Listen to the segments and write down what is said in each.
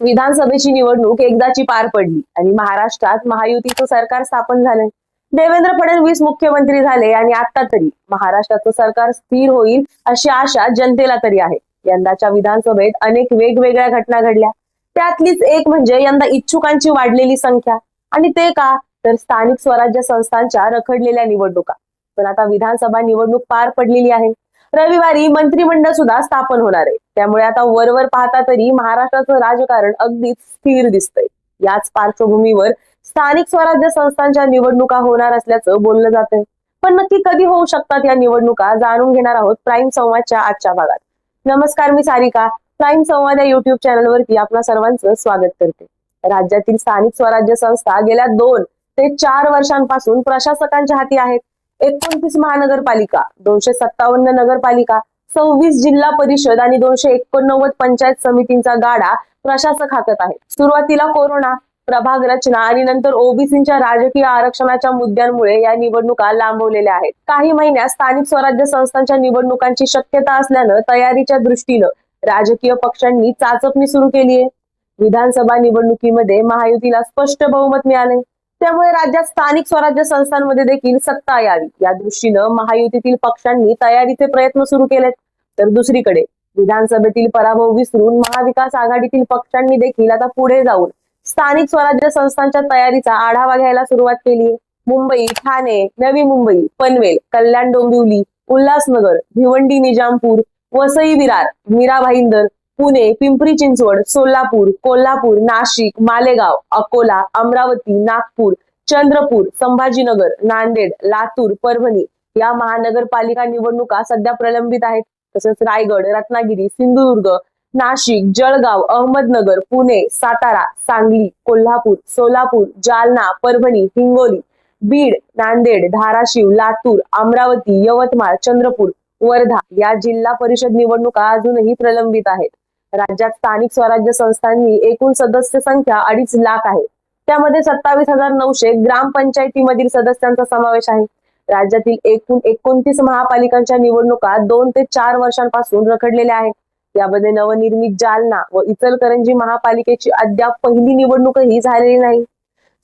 विधानसभेची निवडणूक एकदाची पार पडली आणि महाराष्ट्रात महायुतीचं सरकार स्थापन झालंय देवेंद्र फडणवीस मुख्यमंत्री झाले आणि आता तरी महाराष्ट्राचं सरकार स्थिर होईल अशी आशा जनतेला तरी आहे. यंदाच्या विधानसभेत अनेक वेगवेगळ्या घटना घडल्या. त्यातलीच एक म्हणजे यंदा इच्छुकांची वाढलेली संख्या. आणि ते का? तर स्थानिक स्वराज्य संस्थांच्या रखडलेल्या निवडणुका. पण आता विधानसभा निवडणूक पार पडलेली आहे. रविवारी मंत्रिमंडळ सुद्धा स्थापन होणार आहे. त्यामुळे आता वरवर पाहता तरी महाराष्ट्राचं राजकारण अगदीच स्थिर दिसतंय. याच पार्श्वभूमीवर स्थानिक स्वराज्य संस्थांच्या निवडणुका होणार असल्याचं बोललं जातंय. पण नक्की कधी होऊ शकतात या निवडणुका जाणून घेणार आहोत प्राईम संवादच्या आजच्या भागात. नमस्कार मी सारिका. प्राईम संवाद या युट्यूब चॅनलवरती आपल्या सर्वांचं स्वागत करते. राज्यातील स्थानिक स्वराज्य संस्था गेल्या दोन ते चार वर्षांपासून प्रशासकांच्या हाती आहेत. एकोणतीस महानगरपालिका दोनशे सत्तावन्न नगरपालिका सव्वीस जिल्हा परिषद आणि दोनशे एकोणनव्वद पंचायत समितींचा गाडा प्रशासक हाकत आहे. सुरुवातीला कोरोना प्रभाग रचना आणि नंतर ओबीसीच्या राजकीय आरक्षणाच्या मुद्द्यांमुळे या निवडणुका लांबवलेल्या आहेत. काही महिन्यात स्थानिक स्वराज्य संस्थांच्या निवडणुकांची शक्यता असल्यानं तयारीच्या दृष्टीनं राजकीय पक्षांनी चाचपणी सुरू केली आहे विधानसभा निवडणुकीमध्ये महायुतीला स्पष्ट बहुमत मिळाले त्यामुळे राज्यात स्थानिक स्वराज्य संस्थांमध्ये देखील सत्ता यावी. या दृष्टीनं महायुतीतील पक्षांनी तयारीचे प्रयत्न सुरू केलेत. तर दुसरीकडे विधानसभेतील पराभव विसरून महाविकास आघाडीतील पक्षांनी देखील आता पुढे जाऊन स्थानिक स्वराज्य संस्थांच्या तयारीचा आढावा घ्यायला सुरुवात केली मुंबई ठाणे नवी मुंबई पनवेल कल्याण डोंबिवली उल्हासनगर भिवंडी निजामपूर वसई विरार मीरा भाईंदर पुणे पिंपरी चिंचवड सोलापूर कोल्हापूर नाशिक मालेगाव अकोला अमरावती नागपूर चंद्रपूर संभाजीनगर नांदेड लातूर परभणी या महानगरपालिका निवडणुका सध्या प्रलंबित आहेत. तसंच रायगड रत्नागिरी सिंधुदुर्ग नाशिक जळगाव अहमदनगर पुणे सातारा सांगली कोल्हापूर सोलापूर जालना परभणी हिंगोली बीड नांदेड धाराशिव लातूर अमरावती यवतमाळ चंद्रपूर वर्धा या जिल्हा परिषद निवडणुका अजूनही प्रलंबित आहेत. राज्यात स्थानिक स्वराज्य संस्थांनी एकूण सदस्य संख्या अडीच लाख आहे. त्यामध्ये सत्तावीस हजार नऊशे ग्रामपंचायतीमधील सदस्यांचा समावेश आहे. राज्यातील एकूण एकोणतीस महापालिकांच्या निवडणुका दोन ते चार वर्षांपासून रखडलेल्या आहेत. यामध्ये नवनिर्मित जालना व इचलकरंजी महापालिकेची अद्याप पहिली निवडणूकही झालेली नाही.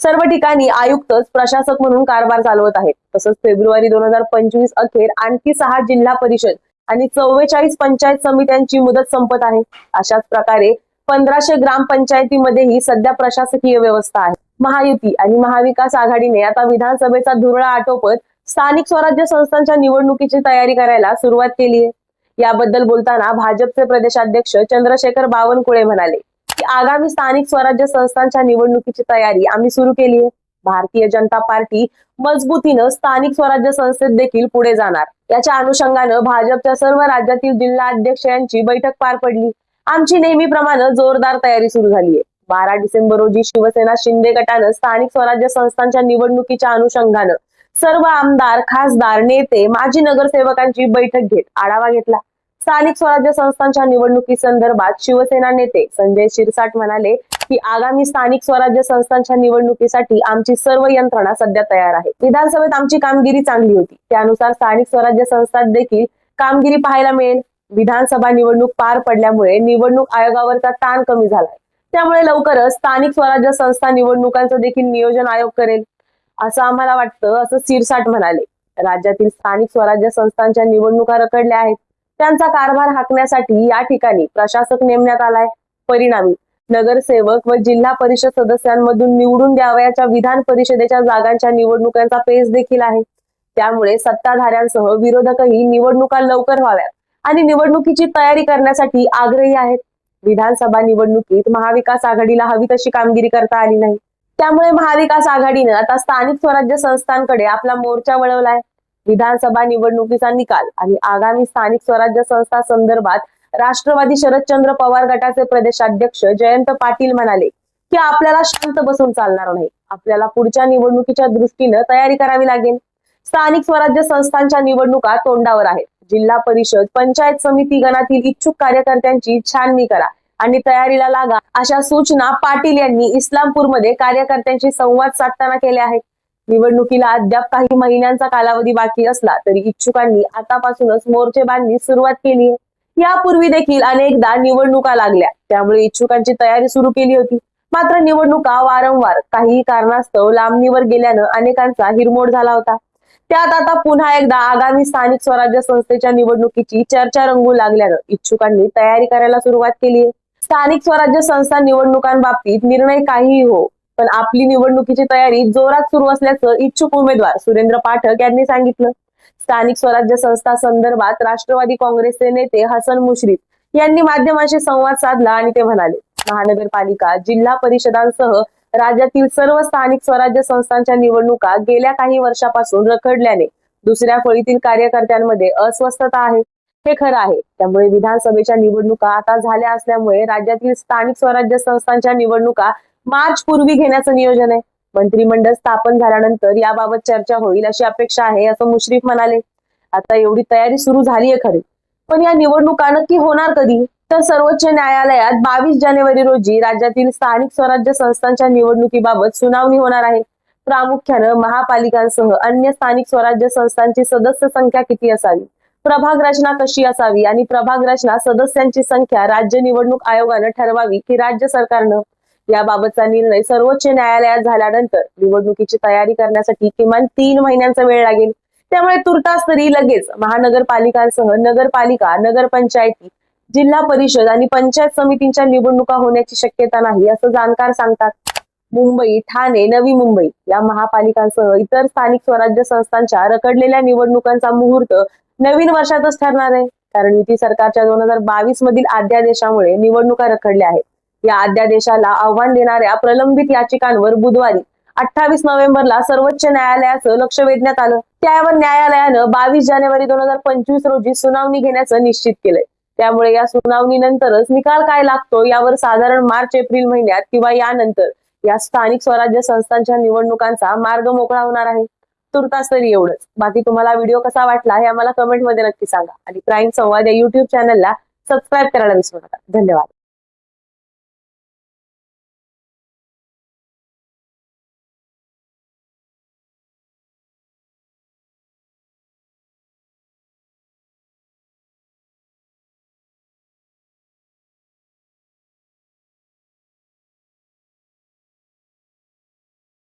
सर्व ठिकाणी आयुक्तच प्रशासक म्हणून कारभार चालवत आहेत. तसंच फेब्रुवारी दोन हजार पंचवीस अखेर आणखी सहा जिल्हा परिषद आणि चव्वेचाळीस पंचायत समित्यांची मुदत संपत आहे. अशाच प्रकारे पंधराशे ग्रामपंचायतीमध्येही सध्या प्रशासकीय व्यवस्था आहे. महायुती आणि महाविकास आघाडीने आता विधानसभेचा धुरळा आटोपत स्थानिक स्वराज्य संस्थांच्या निवडणुकीची तयारी करायला सुरुवात केली आहे. याबद्दल बोलताना भाजपचे प्रदेशाध्यक्ष चंद्रशेखर बावनकुळे म्हणाले की आगामी स्थानिक स्वराज्य संस्थांच्या निवडणुकीची तयारी आम्ही सुरू केली आहे. भारतीय जनता पार्टी मजबूतीनं स्थानिक स्वराज्य संस्थेत देखील पुढे जाणार. याच्या अनुषंगानं भाजपच्या सर्व राज्यातील जिल्हा अध्यक्ष यांची बैठक पार पडली. आमची नेहमीप्रमाणे जोरदार तयारी सुरू झालीये. बारा डिसेंबर रोजी शिवसेना शिंदे गटानं स्थानिक स्वराज्य संस्थांच्या निवडणुकीच्या अनुषंगानं सर्व आमदार खासदार नेते माजी नगरसेवकांची बैठक घेत आढावा घेतला. स्थानिक स्वराज्य संस्थांच्या निवडणुकी संदर्भात शिवसेना नेते संजय शिरसाट म्हणाले की आगामी स्थानिक स्वराज्य संस्थांच्या निवडणुकीसाठी आमची सर्व यंत्रणा सध्या तयार आहे. विधानसभेत आमची कामगिरी चांगली होती. त्यानुसार स्थानिक स्वराज्य संस्थात देखील कामगिरी पाहायला मिळेल. विधानसभा निवडणूक पार पडल्यामुळे निवडणूक आयोगावरचा ताण कमी झालाय. त्यामुळे लवकरच स्थानिक स्वराज्य संस्था निवडणुकांचं देखील नियोजन आयोग करेल असं आम्हाला वाटतं असं सिरसाट म्हणाले. राज्यातील स्थानिक स्वराज्य संस्थांच्या निवडणुका रखडल्या आहेत. त्यांचा कारभार हाकण्यासाठी या ठिकाणी प्रशासक नेमण्यात आलाय. परिणामी नगरसेवक व जिल्हा परिषद सदस्यांमधून निवडून द्यावयाच्या विधान परिषदेच्या जागांच्या निवडणुकांचा पेच देखील आहे. त्यामुळे सत्ताधाऱ्यांसह विरोधकही निवडणुका लवकर व्हाव्यात आणि निवडणुकीची तयारी करण्यासाठी आग्रही आहेत. विधानसभा निवडणुकीत महाविकास आघाडीला हवी तशी कामगिरी करता आली नाही. त्यामुळे महाविकास आघाडीनं आता स्थानिक स्वराज्य संस्थांकडे आपला मोर्चा वळवलाय. विधानसभा निवडणुकीचा निकाल आणि आगामी स्थानिक स्वराज्य संस्था संदर्भात राष्ट्रवादी शरदचंद्र पवार गटाचे प्रदेशाध्यक्ष जयंत पाटील म्हणाले की आपल्याला शांत बसून चालणार नाही. आपल्याला पुढच्या निवडणुकीच्या दृष्टीनं तयारी करावी लागेल. स्थानिक स्वराज्य संस्थांच्या निवडणुका तोंडावर आहेत. जिल्हा परिषद पंचायत समिती गणातील इच्छुक कार्यकर्त्यांची छाननी करा आणि तयारीला लागा अशा सूचना पाटील यांनी इस्लामपूरमध्ये कार्यकर्त्यांशी संवाद साधताना केल्या आहेत. निवडणुकीला अद्याप काही महिन्यांचा कालावधी बाकी असला तरी इच्छुकांनी आतापासूनच मोर्चे बांधणी सुरुवात केली. आहे यापूर्वी देखील अनेकदा निवडणुका लागल्या. त्यामुळे इच्छुकांची तयारी सुरू केली होती. मात्र निवडणुका वारंवार काही कारणास्तव लांबणीवर गेल्यानं अनेकांचा हिरमोड झाला होता. त्यात आता पुन्हा एकदा आगामी स्थानिक स्वराज्य संस्थेच्या निवडणुकीची चर्चा रंगू लागल्यानं इच्छुकांनी तयारी करायला सुरुवात केली आहे स्थानिक स्वराज्य संस्था निवडणुकांबाबतीत निर्णय काहीही हो पण आपली निवडणुकीची तयारी जोरात सुरू असल्याचं इच्छुक उमेदवार सुरेंद्र पाठक यांनी सांगितलं. स्थानिक स्वराज्य संस्था संदर्भात राष्ट्रवादी काँग्रेसचे नेते हसन मुश्रीफ यांनी माध्यमांशी संवाद साधला आणि ते म्हणाले महानगरपालिका जिल्हा परिषदांसह राज्यातील सर्व स्थानिक स्वराज्य संस्थांच्या निवडणुका गेल्या काही वर्षापासून रखडल्याने दुसऱ्या फळीतील कार्यकर्त्यांमध्ये अस्वस्थता आहे. हे खरं आहे. त्यामुळे विधानसभेच्या निवडणुका आता झाल्या असल्यामुळे राज्यातील स्थानिक स्वराज्य संस्थांच्या निवडणुका मार्च पूर्वी घेण्याचं नियोजन आहे. मंत्रिमंडळ स्थापन झाल्यानंतर याबाबत चर्चा होईल अशी अपेक्षा आहे असं मुश्रीफ म्हणाले. आता एवढी तयारी सुरू झाली आहे खरी. पण या निवडणुका नक्की होणार कधी? तर सर्वोच्च न्यायालयात बावीस जानेवारी रोजी राज्यातील स्थानिक स्वराज्य संस्थांच्या निवडणुकीबाबत सुनावणी होणार आहे. प्रामुख्यानं महापालिकांसह अन्य स्थानिक स्वराज्य संस्थांची सदस्य संख्या किती असावी? प्रभाग रचना कशी असावी? आणि प्रभाग रचना सदस्यांची संख्या राज्य निवडणूक आयोगानं ठरवावी की राज्य सरकारनं? याबाबतचा निर्णय सर्वोच्च न्यायालयात झाल्यानंतर निवडणुकीची तयारी करण्यासाठी किमान तीन महिन्यांचा वेळ लागेल. त्यामुळे तुर्तास तरी लगेच महानगरपालिकांसह नगरपालिका नगरपंचायती जिल्हा परिषद आणि पंचायत समितींच्या निवडणुका होण्याची शक्यता नाही असं जाणकार सांगतात. मुंबई ठाणे नवी मुंबई या महापालिकांसह इतर स्थानिक स्वराज्य संस्थांच्या रखडलेल्या निवडणुकांचा मुहूर्त नवीन वर्षातच ठरणार आहे. कारण युती सरकारच्या दोन हजार बावीस मधील अध्यादेशामुळे निवडणुका रखडल्या आहेत. या अध्यादेशाला आव्हान देणाऱ्या प्रलंबित याचिकांवर बुधवारी अठ्ठावीस नोव्हेंबरला सर्वोच्च न्यायालयाचं लक्ष वेधण्यात आलं. त्यावर न्यायालयानं बावीस जानेवारी दोन हजार पंचवीस रोजी सुनावणी घेण्याचं निश्चित केलंय. त्यामुळे या सुनावणीनंतरच निकाल काय लागतो यावर साधारण मार्च एप्रिल महिन्यात किंवा यानंतर या स्थानिक स्वराज्य संस्थांच्या निवडणुकांचा मार्ग मोकळा होणार आहे. तुर्तास तरी एवढंच. बाकी तुम्हाला व्हिडिओ कसा वाटला हे आम्हाला कमेंटमध्ये नक्की सांगा. आणि प्राईम संवाद या युट्यूब चॅनलला सबस्क्राईब करायला विसरू नका. धन्यवाद.